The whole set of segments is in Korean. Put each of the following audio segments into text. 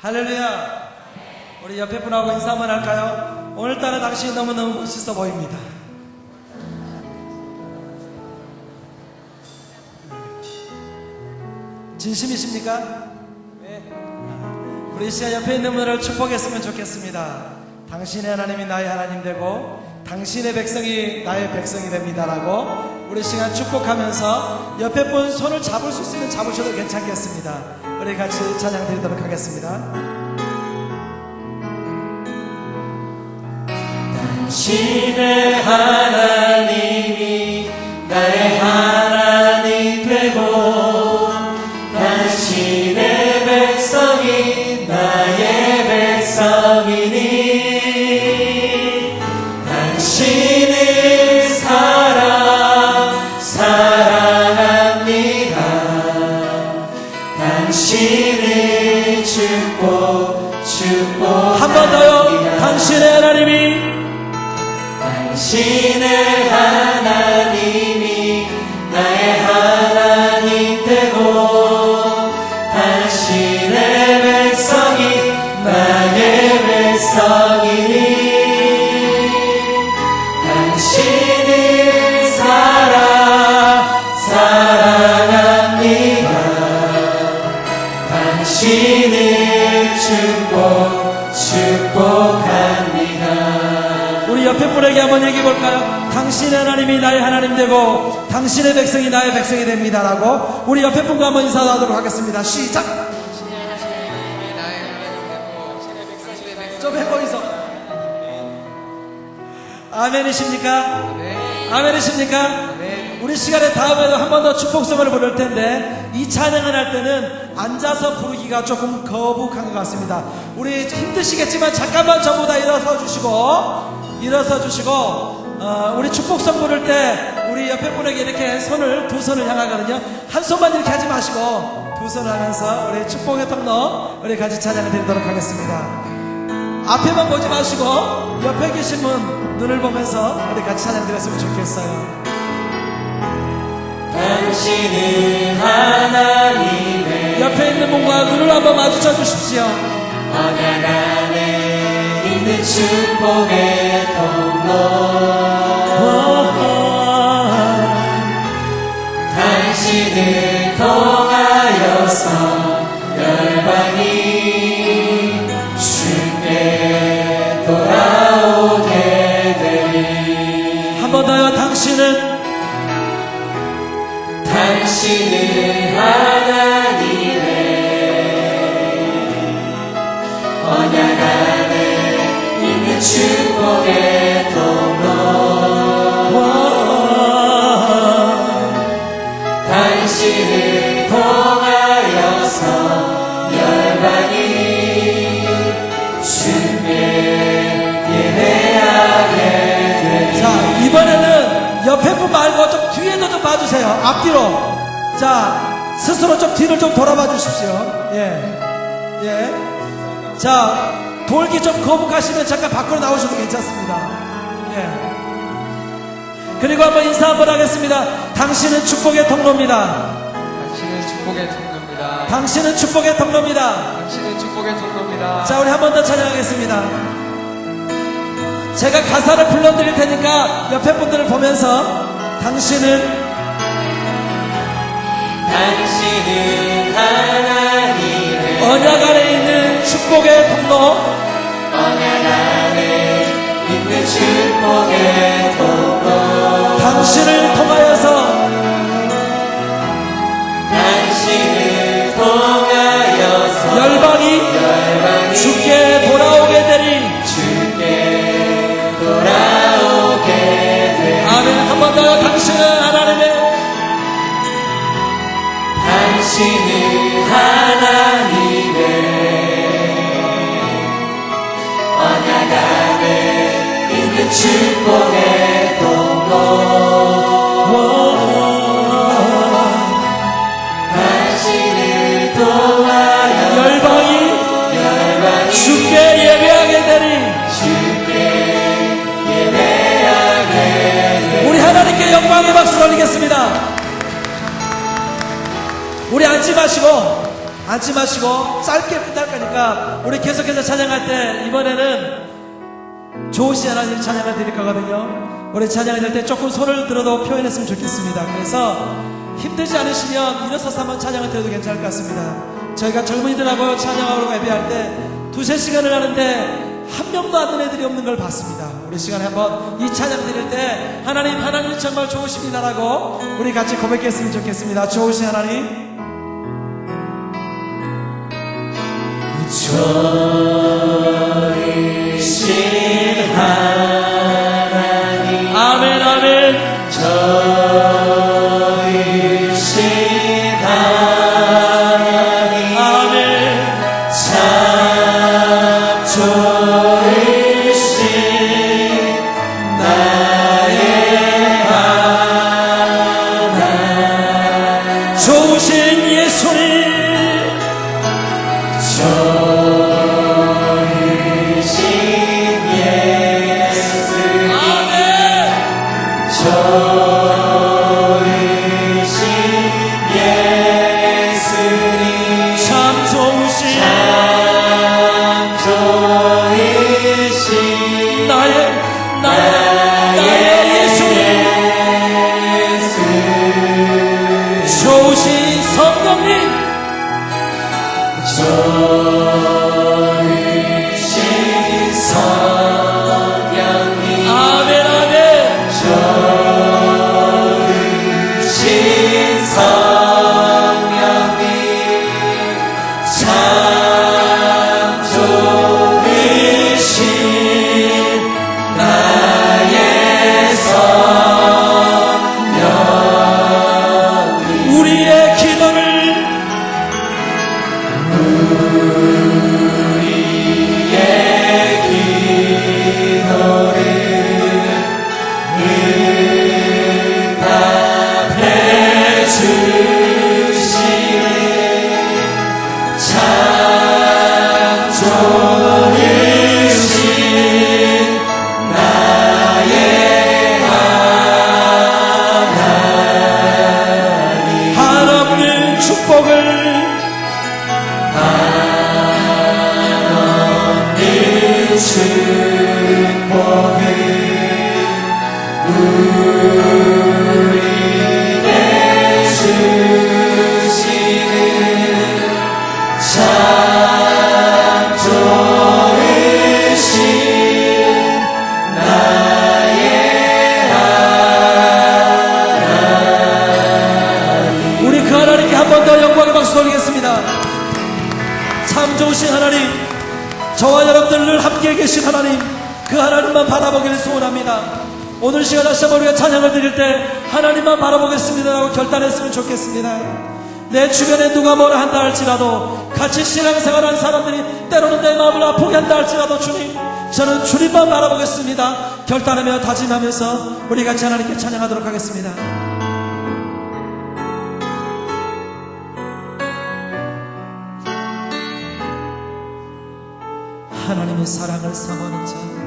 할렐루야. 우리 옆에 분하고 인사 한번 할까요? 오늘따라 당신이 너무너무 멋있어 보입니다. 진심이십니까? 네. 우리 이 시간 옆에 있는 분을 축복했으면 좋겠습니다. 당신의 하나님이 나의 하나님 되고 당신의 백성이 나의 백성이 됩니다라고 우리 시간 축복하면서 옆에 분 손을 잡을 수 있으면 잡으셔도 괜찮겠습니다. 우리 같이 찬양 드리도록 하겠습니다. 당신의 하나님이 나의 하나님 축복 축복합니다 우리 옆에 분에게 한번 얘기해 볼까요? 당신의 하나님이 나의 하나님 되고 당신의 백성이 나의 백성이 됩니다라고 우리 옆에 분과 한번 인사하도록 하겠습니다. 시작. 좀 해보이소. 아멘이십니까? 아멘이십니까? 우리 시간에 다음에도 한 번 더 축복성을 부를 텐데 이 찬양을 할 때는 앉아서 부르기가 조금 거북한 것 같습니다. 우리 힘드시겠지만 잠깐만 전부 다 일어서 주시고 일어서 주시고 어, 우리 축복성 부를 때 우리 옆에 분에게 이렇게 손을 두 손을 향하거든요. 한 손만 이렇게 하지 마시고 두 손을 하면서 우리 축복의 통로 우리 같이 찬양을 드리도록 하겠습니다. 앞에만 보지 마시고 옆에 계신 분 눈을 보면서 우리 같이 찬양 드렸으면 좋겠어요. 당신은 하나님의 옆에 있는 분과 눈을 한번 마주쳐 주십시오. 언약 안에 있는 축복의 통로 통하여 옆에 분 말고 좀 뒤에도 좀 봐주세요. 앞뒤로. 자 스스로 좀 뒤를 좀 돌아봐 주십시오. 예, 예. 자 돌기 좀 거북하시면 잠깐 밖으로 나오셔도 괜찮습니다. 예. 그리고 한번 인사 한번 하겠습니다. 당신은 축복의 통로입니다. 당신은 축복의 통로입니다. 당신은 축복의 통로입니다. 당신은 축복의 통로입니다. 자, 우리 한 번 더 찬양하겠습니다. 제가 가사를 불러드릴 테니까 옆에 분들을 보면서 당신은 당신은 하나님의 언약 안에 있는 축복의 통로, 언약 안에 있는 축복의 통로. 당신을 우리 하나님께 영광의 박수 올리겠습니다. 우리 앉지 마시고 앉지 마시고 짧게 부탁 거니까 우리 계속해서 찬양할 때 이번에는 좋으신 하나님 찬양을 드릴 거거든요. 우리 찬양을 할때 조금 손을 들어도 표현했으면 좋겠습니다. 그래서 힘들지 않으시면 일어서서 한번 찬양을 드려도 괜찮을 것 같습니다. 저희가 젊은이들하고 찬양하러 예배할 때 두세 시간을 하는데 한 명도 안 되는 애들이 없는 걸 봤습니다. 우리 시간에 한번 이 찬양 드릴 때 하나님 하나님 정말 좋으십니다라고 우리 같이 고백했으면 좋겠습니다. 좋으신 하나님 신 하나 오늘 시간 다시 한번 우리가 찬양을 드릴 때 하나님만 바라보겠습니다라고 결단했으면 좋겠습니다. 내 주변에 누가 뭐라 한다 할지라도 같이 신앙생활하는 사람들이 때로는 내 마음을 아프게 한다 할지라도 주님 저는 주님만 바라보겠습니다. 결단하며 다짐하면서 우리 같이 하나님께 찬양하도록 하겠습니다. 하나님의 사랑을 사모하는 자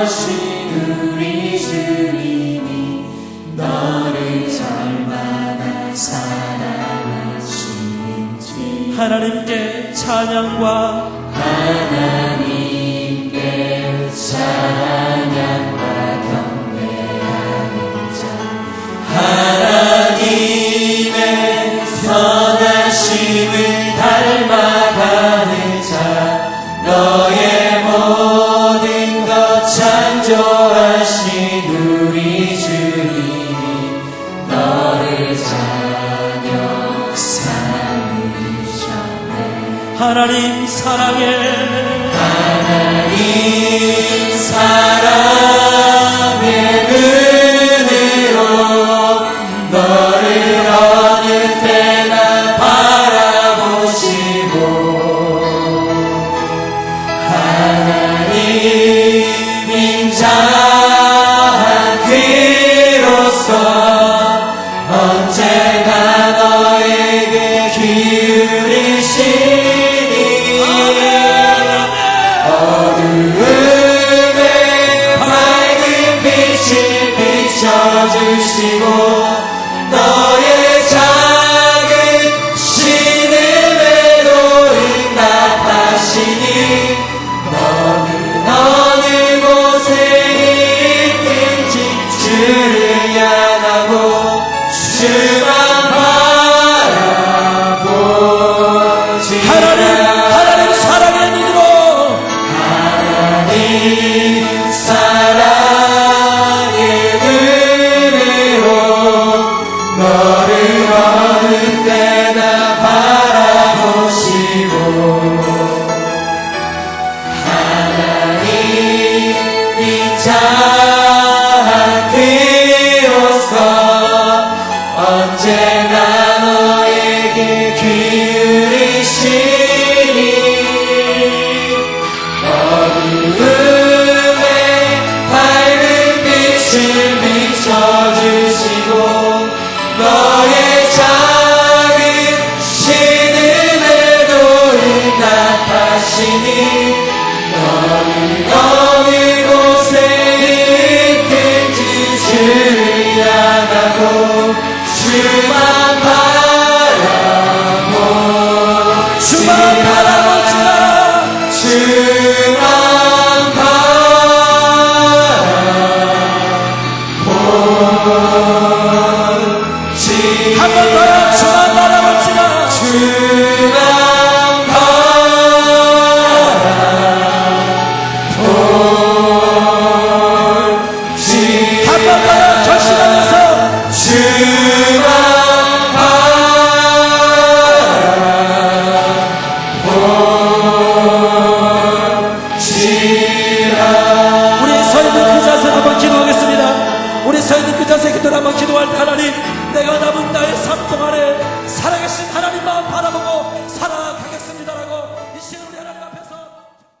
하신 우리 주님이 너를 절마다 사랑하시는지. 하나님께 찬양과 하나님께 찬양 주시고 너의 작은 신음에도 응답하시니 너는 어느 곳에 있든지 주를 향하고 주 Yeah.